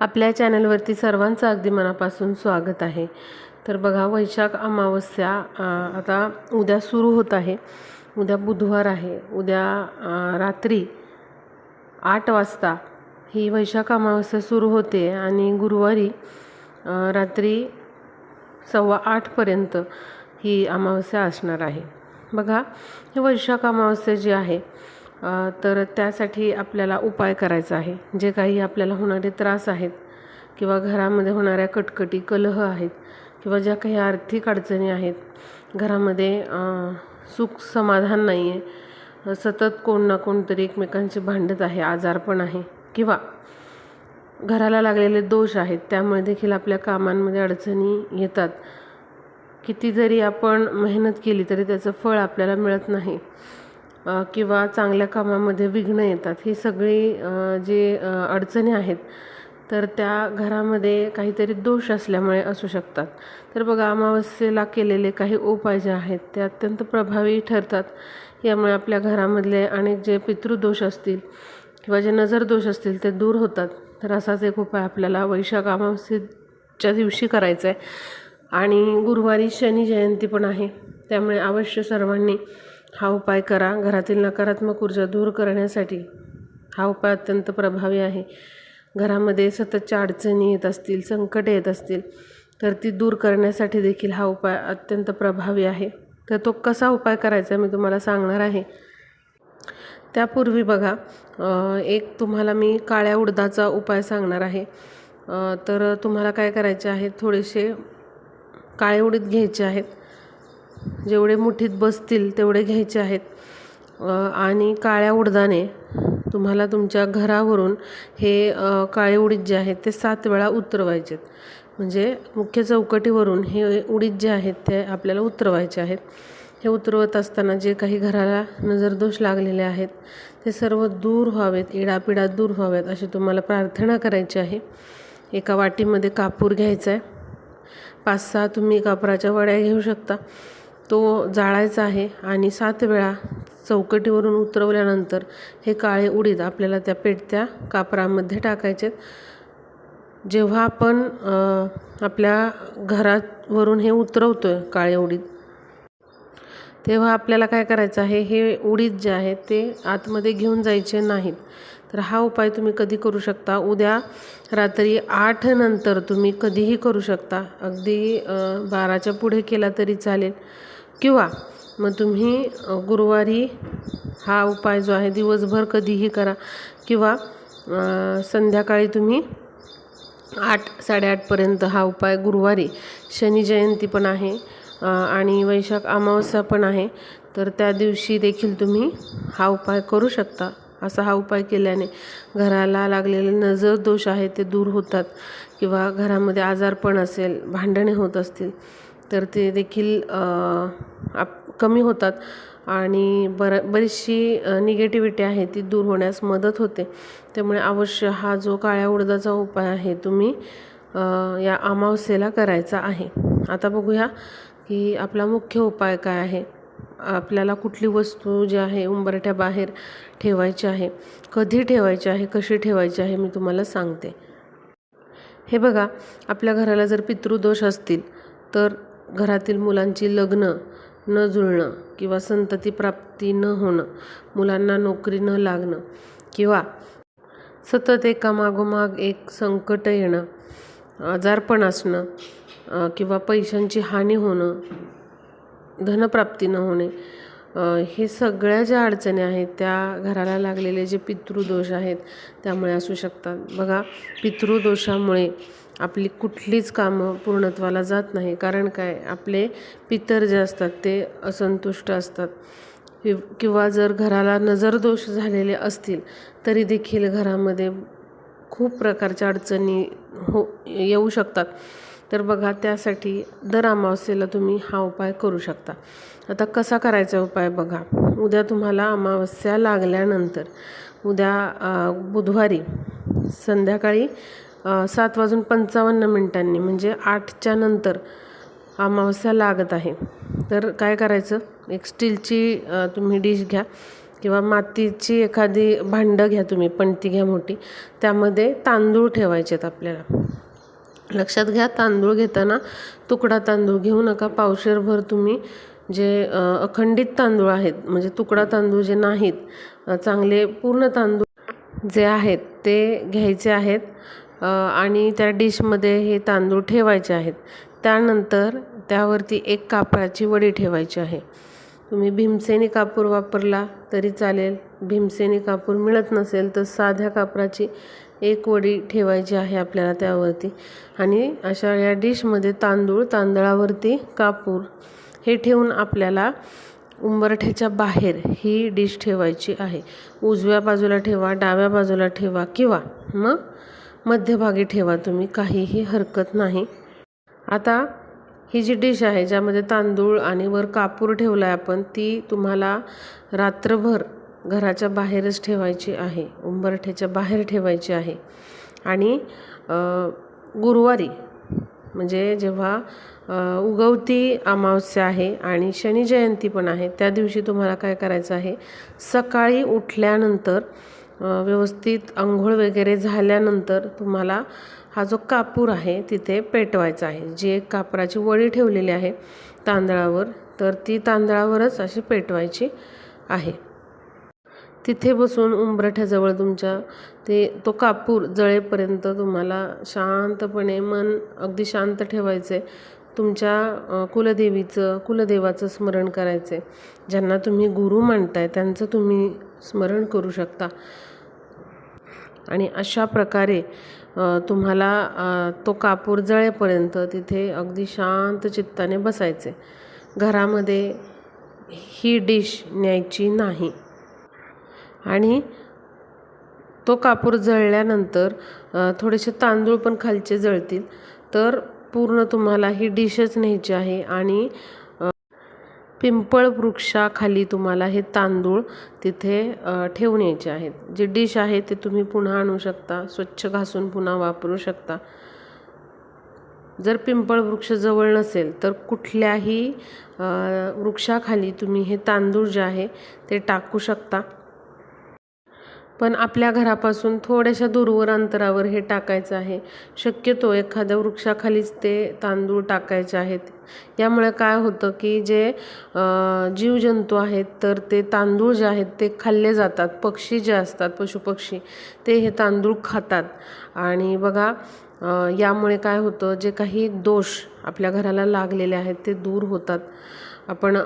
आपल्या चॅनलवरती सर्वांचं अगदी मनापासून स्वागत आहे. तर बघा वैशाख अमावस्या आता उद्या सुरू होत आहे. उद्या बुधवार आहे. उद्या रात्री आठ वाजता ही वैशाख अमावस्या सुरू होते आणि गुरुवारी रात्री सव्वा आठपर्यंत ही अमावस्या असणार आहे. बघा ही वैशाख अमावस्या जी आहे तर त्यासाठी आपल्याला उपाय करायचा आहे. जे काही आपल्याला होणारे त्रास आहेत किंवा घरामध्ये होणाऱ्या कटकटी कलह आहेत किंवा ज्या काही आर्थिक अडचणी आहेत घरामध्ये सुख समाधान नाही आहे सतत कोण ना कोणतरी एकमेकांशी भांडत आहे आजारपण आहे किंवा घराला लागलेले दोष आहेत त्यामुळे देखील आपल्या कामांमध्ये अडचणी येतात. किती जरी आपण मेहनत केली तरी त्याचं फळ आपल्याला मिळत नाही. किंवा चांगल्या कामामध्ये विघ्न येतात ही सगळी जे अडचणी आहेत तर त्या घरामध्ये काहीतरी दोष असल्यामुळे असू शकतात. तर बघा अमावस्येला केलेले काही उपाय जे आहेत ते अत्यंत प्रभावी ठरतात. यामुळे आपल्या घरामधले अनेक जे पितृदोष असतील किंवा जे नजर दोष असतील ते दूर होतात. तर असाच एक उपाय आपल्याला वैशाख अमावस्येच्या दिवशी करायचा आहे आणि गुरुवारी शनी जयंती पण आहे त्यामुळे अवश्य सर्वांनी हा उपाय करा. घरातील नकारात्मक ऊर्जा दूर करण्यासाठी हा उपाय अत्यंत प्रभावी आहे. घरामध्ये सततच्या अडचणी येत असतील संकटे येत असतील तर ती दूर करण्यासाठी देखील हा उपाय अत्यंत प्रभावी आहे. तर तो कसा उपाय करायचा मी तुम्हाला सांगणार आहे. त्यापूर्वी बघा एक तुम्हाला मी काळ्या उडदाचा उपाय सांगणार आहे. तर तुम्हाला काय करायचे आहे थोडेसे काळे उडीद घ्यायचे आहेत. जेवढे मुठीत बसतील तेवढे घ्यायचे आहेत. आणि काळ्या उडदाने तुम्हाला तुमच्या घरावरून हे काळे उडीद जे आहेत ते सात वेळा उतरवायचे म्हणजे मुख्य चौकटीवरून हे उडीद जे आहेत ते आपल्याला उतरवायचे आहेत. हे उतरवत असताना जे काही घराला नजरदोष लागलेले आहेत ते सर्व दूर व्हावेत इडापिडा दूर व्हावेत अशी तुम्हाला प्रार्थना करायची आहे. एका वाटीमध्ये कापूर घ्यायचा आहे पाच सहा तुम्ही कापराच्या वड्या घेऊ शकता. तो जाळायचा आहे आणि सात वेळा चौकटीवरून उतरवल्यानंतर हे काळे उडीद आपल्याला त्या पेटत्या कापरामध्ये टाकायचे जेव्हा आपण आपल्या घरावरून हे उतरवतो आहे काळे उडीद तेव्हा आपल्याला काय करायचं आहे हे उडीद जे आहे ते आतमध्ये घेऊन जायचे नाहीत. तर हा उपाय तुम्ही कधी करू शकता. उद्या रात्री आठ नंतर तुम्ही कधीही करू शकता. अगदी बाराच्या पुढे केला तरी चालेल. किंवा मग तुम्ही गुरुवारी हा उपाय जो आहे दिवसभर कधीही करा. किंवा संध्याकाळी तुम्ही आठ साडेआठपर्यंत हा उपाय गुरुवारी शनी जयंती पण आहे आणि वैशाख अमावस्या पण आहे. तर त्या दिवशी देखील तुम्ही हा उपाय करू शकता. असा हा उपाय केल्याने घराला लागलेले नजर दोष आहे ते दूर होतात किंवा घरामध्ये आजारपण असेल भांडणे होत असतील तर ते देखील आप कमी होतात. आणि बर बरीचशी निगेटिव्हिटी आहे ती दूर होण्यास मदत होते. त्यामुळे अवश्य हा जो काळ्या उडदाचा उपाय आहे तुम्ही या अमावस्येला करायचा आहे. आता बघूया की आपला मुख्य उपाय काय आहे. आपल्याला कुठली वस्तू जी आहे उंबरठ्याबाहेर ठेवायची आहे कधी ठेवायची आहे कशी ठेवायची आहे मी तुम्हाला सांगते. हे बघा आपल्या घराला जर पितृदोष असतील तर घरातील मुलांची लग्न न जुळणं किंवा संतती प्राप्ती न होणं मुलांना नोकरी न लागणं किंवा सतत एकामागोमाग एक संकट येणं आजारपण असणं किंवा पैशांची हानी होणं धनप्राप्ती न होणे हे सगळ्या ज्या अडचणी आहेत त्या घराला लागलेले जे पितृदोष आहेत त्यामुळे असू शकतात. बघा पितृदोषामुळे आपली कुठलीच कामं पूर्णत्वाला जात नाही. कारण काय? आपले पितर जे असतात ते असंतुष्ट असतात. किंवा जर घराला नजरदोष झालेले असतील तरी देखील घरामध्ये खूप प्रकारच्या अडचणी हो येऊ शकतात. तर बघा त्यासाठी दर अमावस्येला तुम्ही हा उपाय करू शकता. आता कसा करायचा उपाय बघा. उद्या तुम्हाला अमावस्या लागल्यानंतर उद्या बुधवारी संध्याकाळी सात वाजून पंचावन्न मिनिटांनी म्हणजे आठच्या नंतर अमावस्या लागत आहे. तर काय करायचं? एक स्टीलची तुम्ही डिश घ्या किंवा मातीची एखादी भांडं घ्या तुम्ही पणती घ्या मोठी. त्यामध्ये तांदूळ ठेवायचे आहेत आपल्याला. लक्षात घ्या तांदूळ घेताना तुकडा तांदूळ घेऊ नका. पावशेरभर तुम्ही जे अखंडित तांदूळ आहेत म्हणजे तुकडा तांदूळ जे नाहीत चांगले पूर्ण तांदूळ जे आहेत ते घ्यायचे आहेत आणि त्या डिशमध्ये हे तांदूळ ठेवायचे आहेत. त्यानंतर त्यावरती एक कापडाची वडी ठेवायची आहे. तुम्ही भीमसेनी कापूर वापरला तरी चालेल. भीमसेनी कापूर मिळत नसेल तर साध्या कापराची एक वडी ठेवायची आहे आपल्याला त्यावरती. आणि अशा या डिशमध्ये तांदूळ तांदळावरती कापूर. हे ठेवून आपल्याला उंबरठ्याच्या बाहेर ही डिश ठेवायची आहे. उजव्या बाजूला ठेवा डाव्या बाजूला ठेवा किंवा मग मध्यभागी ठेवा. तुम्ही काहीही हरकत नाही. आता ही जी डिश आहे ज्यामध्ये तांदूळ आणि वर कापूर ठेवला आहे आपण ती तुम्हाला रात्रभर घराच्या बाहेरच ठेवायची आहे उंबरठ्याच्या बाहेर ठेवायची आहे. आणि गुरुवारी म्हणजे जेव्हा उगवती अमावस्या आहे आणि शनी जयंती पण आहे त्या दिवशी तुम्हाला काय करायचं आहे? सकाळी उठल्यानंतर व्यवस्थित आंघोळ वगैरे झाल्यानंतर तुम्हाला हा जो कापूर आहे तिथे पेटवायचा आहे. जी एक कापराची वळी ठेवलेली आहे तांदळावर तर ती तांदळावरच अशी पेटवायची आहे. तिथे बसून उंबरठ्याजवळ तुमच्या ते तो कापूर जळेपर्यंत तुम्हाला शांतपणे मन अगदी शांत ठेवायचं आहे तुमच्या कुलदेवीचं कुलदेवाचं स्मरण करायचं आहे ज्यांना तुम्ही गुरु मानताय त्यांचं तुम्ही स्मरण करू शकता. आणि अशा प्रकारे तुम्हाला तो कापूर जळेपर्यंत तिथे अगदी शांत चित्ताने बसायचे घरामध्ये ही डिश न्यायची नाही. आणि तो कापूर जळल्यानंतर थोडेसे तांदूळ पण खालचे जळतील. तर पूर्ण तुम्हाला ही डिशच न्यायची आहे आणि पिंपळ वृक्षाखाली तुम्हाला हे तांदूळ तिथे ठेवून यायचे आहेत. जे डिश आहे ते तुम्ही पुन्हा आणू शकता स्वच्छ घासून पुन्हा वापरू शकता. जर पिंपळ वृक्ष जवळ नसेल तर कुठल्याही वृक्षाखाली तुम्ही हे तांदूळ जे आहे ते टाकू शकता. पण आपल्या घरापासून थोड्याशा दूरवर अंतरावर हे टाकायचं आहे. शक्यतो एखाद्या वृक्षाखालीच ते तांदूळ टाकायचे आहेत. यामुळे काय होतं की जे जीवजंतू आहेत तर ते तांदूळ जे आहेत ते खाल्ले जातात. पक्षी जे असतात पशुपक्षी ते हे तांदूळ खातात. आणि बघा यामुळे काय होतं जे काही दोष आपल्या घराला लागलेले आहेत ते दूर होतात. आपण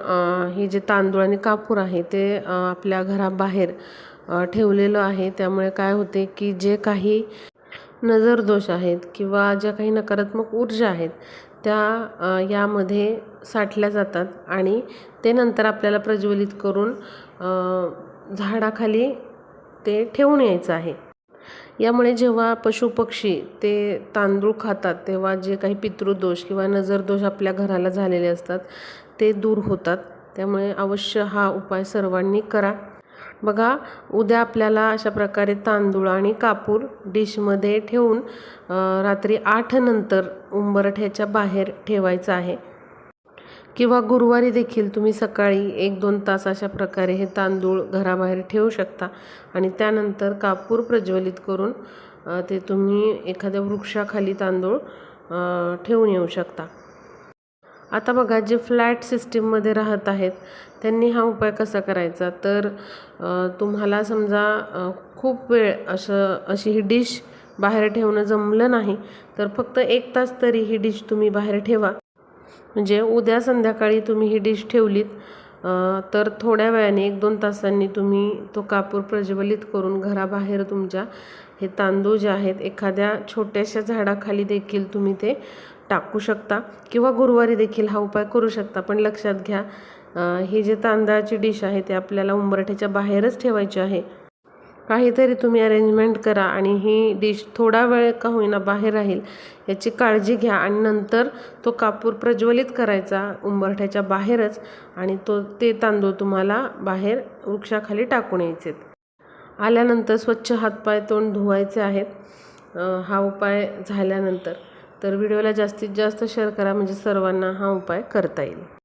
हे जे तांदूळ आणि कापूर आहे ते आपल्या घराबाहेर ठेवलेलं आहे. त्यामुळे काय होते की जे काही नजरदोष आहेत किंवा ज्या काही नकारात्मक ऊर्जा आहेत त्या यामध्ये साठल्या जातात आणि ते नंतर आपल्याला प्रज्वलित करून झाडाखाली ते ठेवून यायचं आहे. यामुळे जेव्हा पशुपक्षी ते तांदूळ खातात तेव्हा जे काही पितृदोष किंवा नजरदोष आपल्या घराला झालेले असतात ते दूर होतात. त्यामुळे अवश्य हा उपाय सर्वांनी करा. बघा उद्या आपल्याला अशा प्रकारे तांदूळ आणि कापूर डिशमध्ये ठेवून रात्री आठ नंतर उंबरठ्याच्या बाहेर ठेवायचं आहे. किंवा गुरुवारी देखील तुम्ही सकाळी एक दोन तास अशा प्रकारे हे तांदूळ घराबाहेर ठेवू शकता. आणि त्यानंतर कापूर प्रज्वलित करून ते तुम्ही एखाद्या वृक्षाखाली तांदूळ ठेवून येऊ शकता. आता बघा जे फ्लॅट सिस्टीममध्ये राहत आहेत त्यांनी हा उपाय कसा करायचा? तर तुम्हाला समजा खूप वेळ असं अशी ही डिश बाहेर ठेवणं जमलं नाही तर फक्त एक तास तरी ही डिश तुम्ही बाहेर ठेवा. म्हणजे उद्या संध्याकाळी तुम्ही ही डिश ठेवलीत तर थोड्या वेळाने एक दोन तासांनी तुम्ही तो कापूर प्रज्वलित करून घराबाहेर तुमच्या हे तांदूळ जे आहेत एखाद्या छोट्याशा झाडाखाली देखील तुम्ही ते टाकू शकता किंवा गुरुवारी देखील हा उपाय करू शकता. पण लक्षात घ्या ही जी तांदळाची डिश आहे ती आपल्याला उंबरठ्याच्या बाहेरच ठेवायची आहे. काहीतरी तुम्ही अरेंजमेंट करा आणि ही डिश थोडा वेळ का होईना बाहेर राहील याची काळजी घ्या आणि नंतर तो कापूर प्रज्वलित करायचा उंबरठ्याच्या बाहेरच आणि तो ते तांदूळ तुम्हाला बाहेर वृक्षाखाली टाकून यायचे आल्यानंतर स्वच्छ हातपाय तोंड धुवायचे आहेत. हा उपाय झाल्यानंतर. तर व्हिडिओला जास्तीत जास्त शेअर करा म्हणजे सर्वांना हा उपाय करता येईल.